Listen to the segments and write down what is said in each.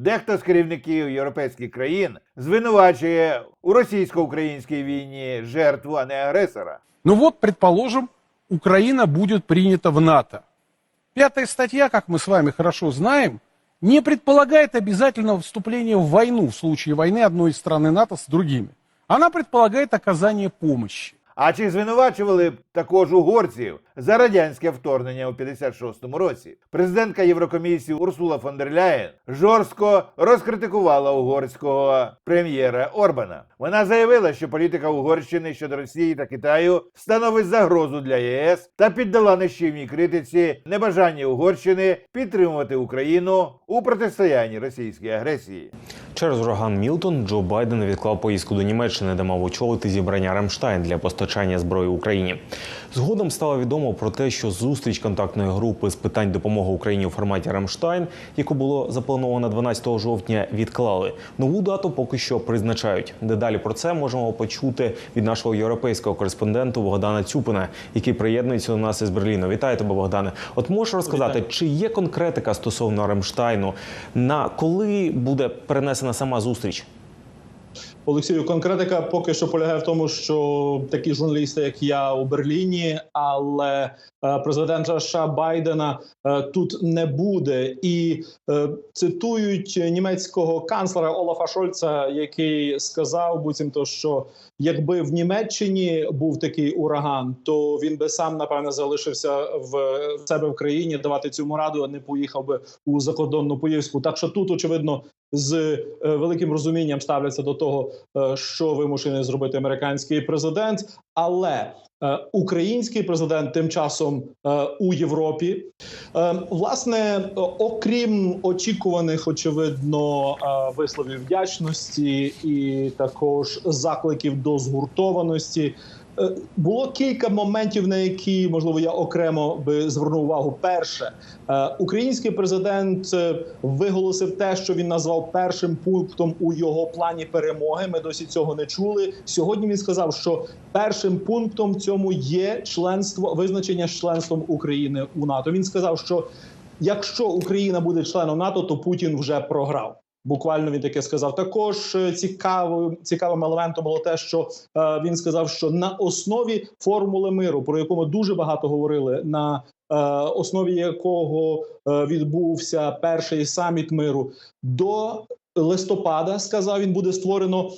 Дехто з керівників європейських країн звинувачує у російсько-українській війні жертву, а не агресора. Ну вот, предположим, Украина будет принята в НАТО. Пятая статья, как мы с вами хорошо знаем, не предполагает обязательного вступления в войну в случае войны одной из стран НАТО с другими. Она предполагает оказание помощи. А чи звинувачували б також угорців за радянське вторгнення у 56-му році? Президентка Єврокомісії Урсула фон дер Ляєн жорстко розкритикувала угорського прем'єра Орбана. Вона заявила, що політика Угорщини щодо Росії та Китаю становить загрозу для ЄС та піддала нещівній критиці небажання Угорщини підтримувати Україну у протистоянні російській агресії. Через ураган Мілтон Джо Байден відклав поїздку до Німеччини, де мав очолити зібрання Рамштайн для постачання зброї Україні. Згодом стало відомо про те, що зустріч контактної групи з питань допомоги Україні у форматі Рамштайн, яку було заплановано 12 жовтня, відклали. Нову дату поки що призначають. Дедалі про це можемо почути від нашого європейського кореспонденту Богдана Цюпина, який приєднується до нас із Берліну. Вітаю тебе, Богдане. От можеш розказати, чи є конкретика стосовно Рамштайну? На коли буде перенесена сама зустріч? Олексію, конкретика поки що полягає в тому, що такі журналісти, як я у Берліні, але е, президента США Байдена е, тут не буде. І е, цитують німецького канцлера Олафа Шольца, який сказав буцімто, що якби в Німеччині був такий ураган, то він би сам напевне залишився в себе в країні давати цьому раду, а не поїхав би у закордонну поїздку. Так що тут очевидно з е, великим розумінням ставляться до того, е, що вимушений зробити американський президент, але е, український президент тим часом у Європі. Власне, окрім очікуваних, очевидно, висловів вдячності і також закликів до згуртованості. Е, Було кілька моментів, на які можливо я окремо би звернув увагу. Перше, е, український президент е, виголосив те, що він назвав першим пунктом у його плані перемоги. Ми досі цього не чули. Сьогодні він сказав, що першим пунктом в цьому є членство визначення з членством України у НАТО. Він сказав, що якщо Україна буде членом НАТО, то Путін вже програв. Буквально він таке сказав. Також е, цікавим цікавим елементом було те, що е, він сказав, що на основі формули миру, про яку ми дуже багато говорили, на е, основі якого е, відбувся перший саміт миру, до листопада сказав він, буде створено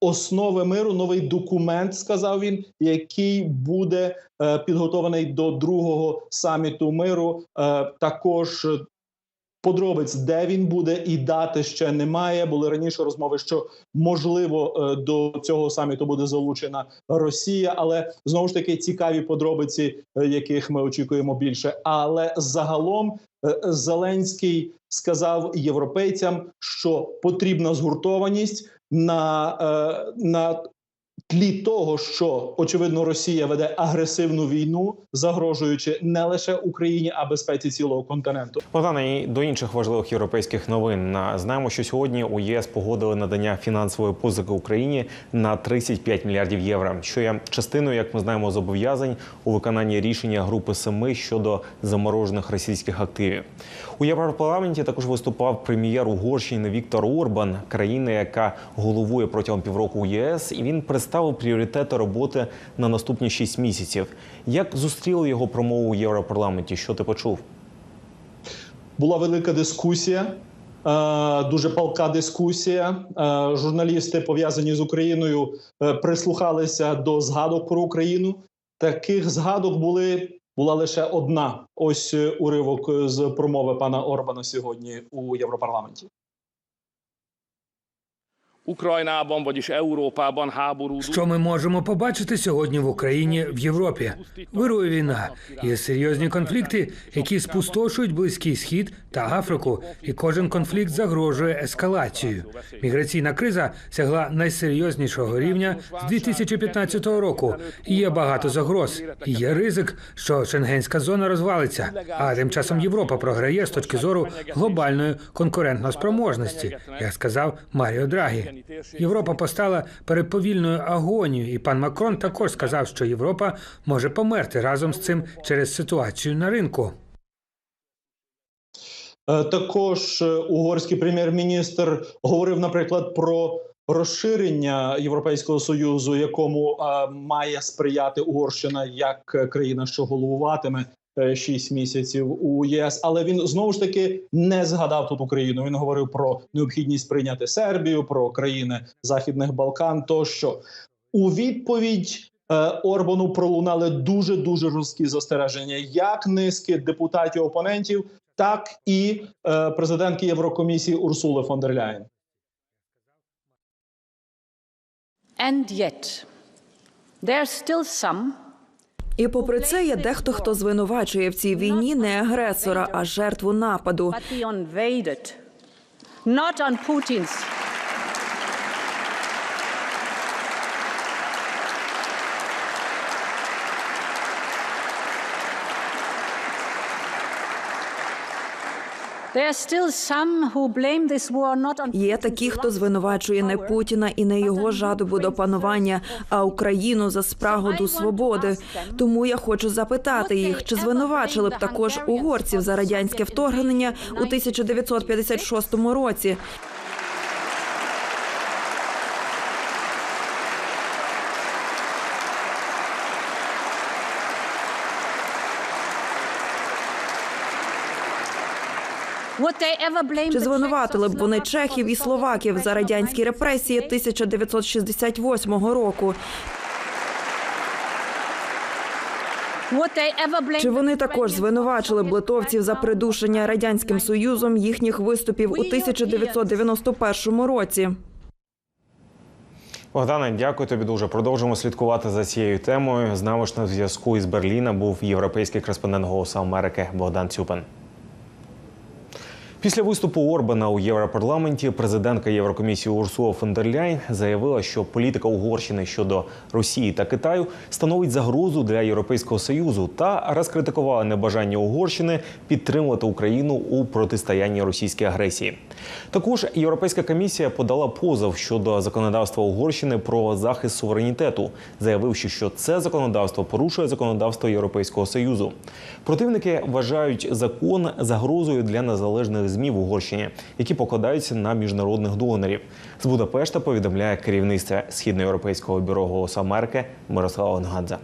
основи миру, новий документ, сказав він, який буде е, підготований до другого саміту миру. Е, також е, Подробиць, де він буде, і дати ще немає. Були раніше розмови, що можливо е, до цього саміту буде залучена Росія, але знову ж таки цікаві подробиці, е, яких ми очікуємо більше. Але загалом е, Зеленський сказав європейцям, що потрібна згуртованість на, на тлі того, що очевидно Росія веде агресивну війну, загрожуючи не лише Україні, а безпеці цілого континенту. Богдане, і до інших важливих європейських новин. Знаємо, що сьогодні у ЄС погодили надання фінансової позики Україні на 35 мільярдів євро, що є частиною, як ми знаємо, зобов'язань у виконанні рішення групи семи щодо заморожених російських активів. У Європарламенті також виступав прем'єр Угорщини Віктор Орбан, країни, яка головує протягом півроку у ЄС, і він представив пріоритети роботи на наступні 6 місяців. Як зустріли його промову у Європарламенті? Що ти почув? Була велика дискусія, е, дуже палка дискусія. Е, Журналісти, пов'язані з Україною, е, прислухалися до згадок про Україну. Таких згадок були була лише одна. Ось уривок з промови пана Орбана сьогодні у Європарламенті. Ukrajnában, vagyis Európában háború. Що ми можемо побачити сьогодні в Україні в Європі? Вирує війна. Є серйозні конфлікти, які спустошують близький схід та Африку, і кожен конфлікт загрожує ескалацією. Міграційна криза сягла найсерйознішого рівня з 2015 року. І є багато загроз. І є ризик, що шенгенська зона розвалиться. А тим часом Європа програє з точки зору глобальної конкурентноспроможності, як сказав Маріо Драгі. Європа постала перед повільною агонією, і пан Макрон також сказав, що Європа може померти разом з цим через ситуацію на ринку. Е, Також е, угорський прем'єр-міністр говорив, наприклад, про розширення Європейського союзу, якому е, має сприяти Угорщина як країна, що головуватиме е, шість місяців у ЄС. Але він знову ж таки не згадав тут Україну. Він говорив про необхідність прийняти Сербію, про країни Західних Балкан. Тощо у відповідь. е, Орбану пролунали дуже дуже жорсткі застереження, як низки депутатів опонентів, так і е, президентки Єврокомісії Урсули фон дер Ляєн. And yet, there's still some І попри це є дехто, хто звинувачує в цій війні не агресора, а жертву нападу. Є такі, хто звинувачує не Путіна і не його жадобу до панування, а Україну за спрагу до свободи. Тому я хочу запитати їх, чи звинувачили б також угорців за радянське вторгнення у 1956 році. Чи звинуватили б вони чехів і словаків за радянські репресії 1938? 1968 року? Чи вони також звинувачили б литовців за придушення радянським союзом їхніх виступів у 1991 році? Богдане, дякую тобі дуже. Продовжимо слідкувати за цією темою. З нами ж на зв'язку із Берліна був європейський кореспондент Голосу Америки Богдан Цюпин. Після виступу Орбана у Європарламенті президентка Єврокомісії Урсула фон дер заявила, що політика Угорщини щодо Росії та Китаю становить загрозу для Європейського союзу та розкритикувала небажання Угорщини підтримувати Україну у протистоянні російській агресії. Також Європейська комісія подала позов щодо законодавства Угорщини про захист суверенітету, заявивши, що це законодавство порушує законодавство Європейського союзу. Противники вважають закон загрозою для незалежних ЗМІ в Угорщині, які покладаються на міжнародних донорів. З Будапешта повідомляє керівництво східноєвропейського бюро «Голос Америки» Мирослава Нгадзе.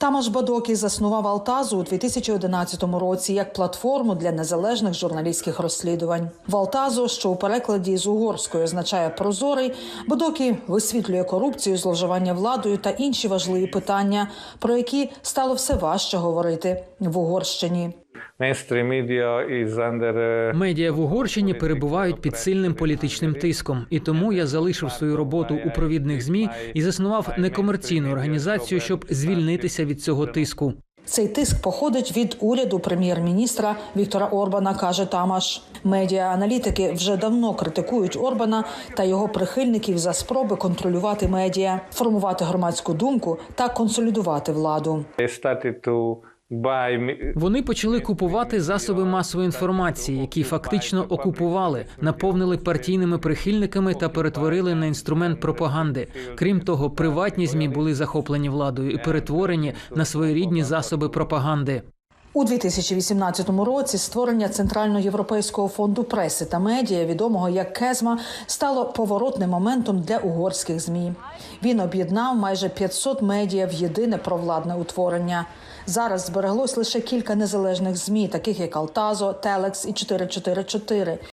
Тамаш Бадокі заснував Алтазу у 2011 році як платформу для незалежних журналістських розслідувань. В Алтазу, що у перекладі з угорської означає прозорий, Бадокі висвітлює корупцію, зловживання владою та інші важливі питання, про які стало все важче говорити в Угорщині. Uh, Медіа в Угорщині перебувають під сильним політичним тиском, і тому я залишив свою роботу у провідних змі і заснував некомерційну організацію, щоб звільнитися від цього тиску. Цей тиск походить від уряду прем'єр-міністра Віктора Орбана, каже Тамаш. Медіа-аналітики вже давно критикують Орбана та його прихильників за спроби контролювати медіа, формувати громадську думку та консолідувати владу. Вони почали купувати засоби масової інформації, які фактично окупували, наповнили партійними прихильниками та перетворили на інструмент пропаганди. Крім того, приватні змі були захоплені владою і перетворені на своєрідні засоби пропаганди. У 2018 році створення Центральноєвропейського фонду преси та медіа, відомого як Кезма, стало поворотним моментом для угорських змі. Він об'єднав майже 500 медіа в єдине провладне утворення. Зараз збереглось лише кілька незалежних змі, таких як Алтазо, Телекс і 444.